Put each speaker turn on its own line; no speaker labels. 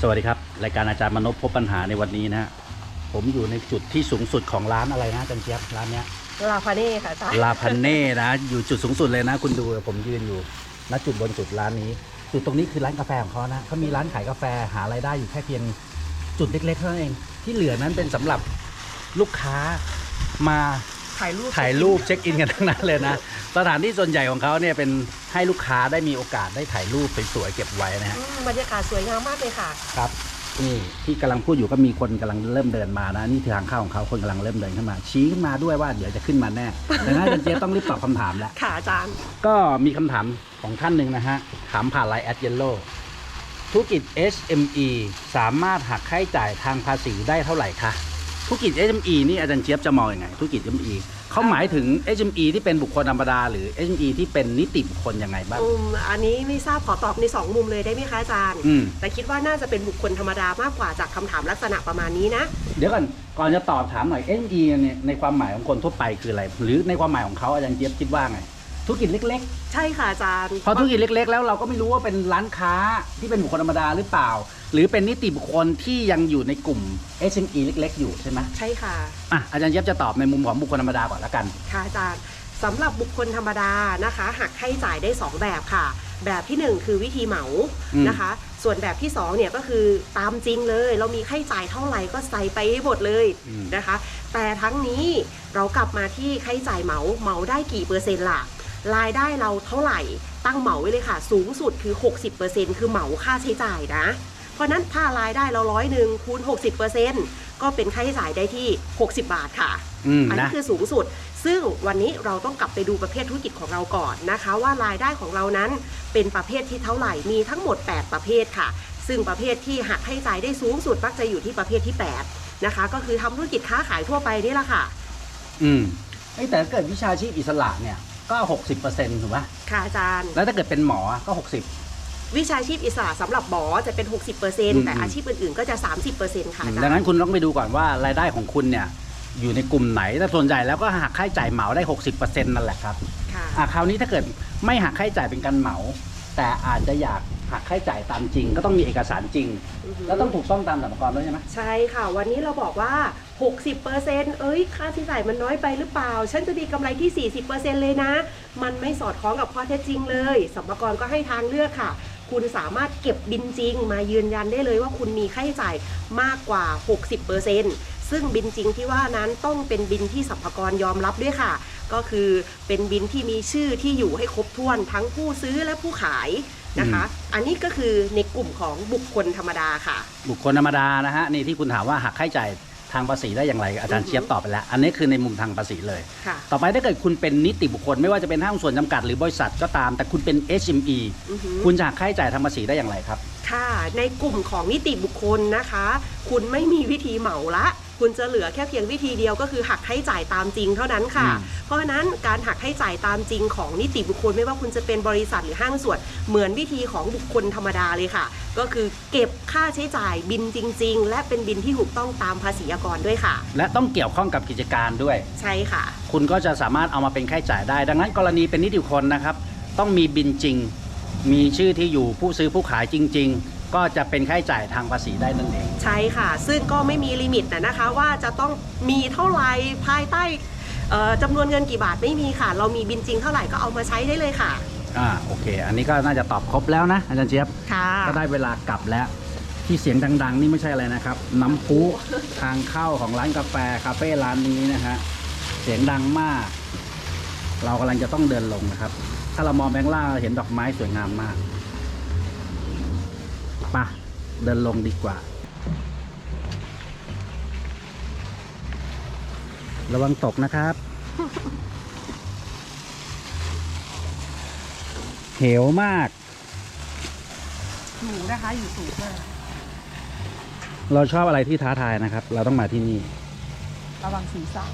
สวัสดีครับ รายการอาจารย์มนพพบปัญหาในวันนี้นะฮะผมอยู่ในจุดที่สูงสุดของร้านอะไรนะอาจันเจี๊ยบร้านเนี้ย
ลาพาเน่ค่ะอาจารย์
ลาพันเน่นะ อยู่จุดสูงสุดเลยนะ คุณดูผมยืนอยู่ณจุดบนจุดร้านนี้ จุดตรงนี้คือร้านกาแฟของเขานะเขามีร้านขายกาแฟหารายได้อยู่แค่เพียงจุดเล็กๆเท่านั้นเอง ที่เหลือนั้นเป็นสำหรับลูกค้ามา
ถ่ายรูป
ถ่ายรูปเช็คอินกันทั้งนั้นเลยนะสถานที่ส่วนใหญ่ของเขาเนี่ยเป็นให้ลูกค้าได้มีโอกาสได้ถ่ายรูปสวยๆเก็บไว้นะฮะ
อืมบรรยากาศสวยงามมากเลยค่ะ
ครับนี่ที่กำลังพูดอยู่ก็มีคนกำลังเริ่มเดินมานะนี่คือทางเข้าของเขาคนกำลังเริ่มเดินขึ้นมา ชี้ขึ้นมาด้วยว่าเดี๋ยวจะขึ้นมาแน่ดังนั้นอาจารย์เจ๊ต้องรีบตอบคำถามแล้ว
ค่ะอาจารย์
ก็มีคำถามของท่านหนึ่งนะฮะ ถามผ่านไลน์แอดเยลโล่ธุรกิจ SME สามารถหักค่าใช้จ่ายทางภาษีได้เท่าไหร่คะ ธุรกิจ SME นี่อาจารย์เจี๊ยบจะมองอยังไงธุรกิจ SME เขาหมายถึง SME ที่เป็นบุคคลธรรมดา หรือ SME ที่เป็นนิติบุคคลยังไงบ้าง
อืมอันนี้ไม่ทราบขอตอบในสองมุมเลยได้ไหมคะอาจารย์
อืม
แต่คิดว่าน่าจะเป็นบุคคลธรรมดามากกว่าจากคำถามลักษณะประมาณนี้นะ
เดี๋ยวก่อนก่อนจะตอบถามหน่อย SME เนี่ยในความหมายของคนทั่วไปคืออะไร หรือในความหมายของเขาอาจารย์เจี๊ยบคิดว่าไง ธุรกิจเล็ก
ใช่ค่ะอาจารย์
ๆพอธุรกิจเล็ก ๆ แล้วเราก็ไม่รู้ว่าเป็นร้านค้าที่เป็นบุคคลธรรมดาหรือเปล่า หรือเป็นนิติบุคคลที่ยังอยู่ในกลุ่ม SME เล็ก ๆ อยู่ใช่ไหม
ใช่ค่ะ
อะอาจารย์เจี๊ยบจะตอบในมุมของบุคคลธรรมดาก่อนละกัน
ค่ะอาจารย์สำหรับบุคคลธรรมดานะคะหักค่าใช้จ่ายได้ 2 แบบค่ะ แบบทีหนึ่1 คือวิธีเหมา
อืม
นะคะ ส่วนแบบที่2เนี่ยก็คือตามจริงเลย เรามีค่าใช้จ่ายเท่าไหร่ก็ใส่ไปให้หมดเลย
อืม
นะคะ แต่ทั้งนี้เรากลับมาที่ค่าใช้จ่ายเหมาเหมาได้กี่เปอร์เซ็นต์ล่ะ รายได้เราเท่าไหร่ตั้งเหมาไว้เลยค่ะ สูงสุดคือ 60%คือเหมาค่าใช้จ่ายนะ เพราะฉะนั้นถ้ารายได้เราร้อยหนึ่งคูณ 60%ก็เป็นค่าใช้จ่ายได้ที่ 60 บาทค่ะ
อืม
อันนี้
นะ
คือสูงสุด ซึ่งวันนี้เราต้องกลับไปดูประเภทธุรกิจของเราก่อนนะคะ ว่ารายได้ของเรานั้นเป็นประเภทที่เท่าไหร่มีทั้งหมด 8 ประเภทค่ะ ซึ่งประเภทที่หักให้จ่ายได้สูงสุดมักจะอยู่ที่ประเภทที่ 8 นะคะ ก็คือทำธุรกิจค้าขายทั่วไปนี่แหละค่ะ
อืมเอ้ยแต่ถ้าเกิดวิชาชีพอิสระเนี่ย ก็ 60%ถูกไหม
ค่ะอาจารย์
แล้วถ้าเกิดเป็นหมอก็ 60
วิชาชีพอิสระสำหรับหมอจะเป็น
ม
60%แต่อาชีพอื่นๆ ก็จะ 30%ค่ะอาจาร
ดัง
ย์
นั้นคุณต้องไปดูก่อนว่ารายได้ของคุณเนี่ยอยู่ในกลุ่มไหนแต่ส่วนใหญ่แล้วก็หักค่าใช้จ่ายเหมาได้ 60%นั่นแหละครับ
ค่ะ
อะคราวนี้ถ้าเกิดไม่หักค่าใช้จ่ายเป็นการเหมา แต่อาจจะอยากหักค่าใช้จ่ายตามจริง ก็ต้องมีเอกสารจริง
อือฮึ
แล้วต้องถูกต้องตามสรรพากรด้วยใช่ไหม
ใช่ค่ะ วันนี้เราบอกว่า 60%เอ้ย ค่าใช้จ่ายมันน้อยไปหรือเปล่า ฉันจะมีกำไรที่ 40%เลยนะ มันไม่สอดคล้องกับข้อเท็จจริงเลยสัมภากรก็ให้ทางเลือกค่ะ คุณสามารถเก็บบินจริง มายืนยันได้เลยว่าคุณมีค่าใช้จ่ายมากกว่า 60% ซึ่งบินจริงที่ว่านั้นต้องเป็นบินที่สัมภากรยอมรับด้วยค่ะ ก็คือเป็นบินที่มีชื่อที่อยู่ให้ครบถ้วนทั้งผู้ซื้อและผู้ขายนะคะ อันนี้ก็คือในกลุ่มของบุคคลธรรมดาค่ะ
บุคคลธรรมดานะฮะนี่ที่คุณถามว่าหักค่าใช้จ่ายทางภาษีได้อย่างไรอาจารย์
อือฮึ
เชียบตอบไปแล้ว อันนี้คือในมุมทางภาษีเลย
ค่ะ
ต่อไปถ้าเกิดคุณเป็นนิติบุคคล ไม่ว่าจะเป็นห้างส่วนจำกัดหรือบริษัทก็ตาม แต่คุณเป็น SME
อือหือ
คุณจะหักค่าใช้จ่ายทางภาษีได้อย่างไรครับ
ค่ะ ในกลุ่มของนิติบุคคลนะคะ คุณไม่มีวิธีเหมาละ คุณจะเหลือแค่เพียงวิธีเดียวก็คือหักให้จ่ายตามจริงเท่านั้นค่ะ
อืม
เพราะฉะนั้นการหักให้จ่ายตามจริงของนิติบุคคลไม่ว่าคุณจะเป็นบริษัทหรือห้างส่วนเหมือนวิธีของบุคคลธรรมดาเลยค่ะ ก็คือเก็บค่าใช้จ่ายบินจริง ๆ และเป็นบินที่ถูกต้องตามภาษีอากรด้วยค่ะ
และต้องเกี่ยวข้องกับกิจการด้วย
ใช่ค่ะ
คุณก็จะสามารถเอามาเป็นค่าใช้จ่ายได้ ดังนั้นกรณีเป็นนิติบุคคลนะครับ ต้องมีบินจริง มีชื่อที่อยู่ผู้ซื้อผู้ขายจริง ๆ ก็จะเป็นค่าใช้จ่ายทางภาษีได้นั่นเอง
ใช่ค่ะ ซึ่งก็ไม่มีลิมิตนะนะคะ ว่าจะต้องมีเท่าไหร่ภายใต้เอ่อจำนวนเงินกี่บาทไม่มีค่ะ เรามีบินจริงเท่าไหร่ก็เอามาใช้ได้เลยค่ะ
อ่าโอเค อันนี้ก็น่าจะตอบครบแล้วนะ อาจารย์เจี๊ยบ
ค่ะ
ก็ได้เวลากลับแล้ว ที่เสียงดัง ๆ นี่ไม่ใช่อะไรนะครับ น้ำพุทางเข้าของร้านกาแฟคาเฟ่ร้านนี้นะฮะเสียงดังมาก เรากำลังจะต้องเดินลงนะครับ ถ้าเรามองแบงล่างเราเห็นดอกไม้สวยงามมากไปะเดินลงดีกว่า ระวังตกนะครับ เหวมาก
อยู่นะคะ อยู่สูงมาก
เราชอบอะไรที่ท้าทายนะครับ เราต้องมาที่นี่
ระวังศีรษะ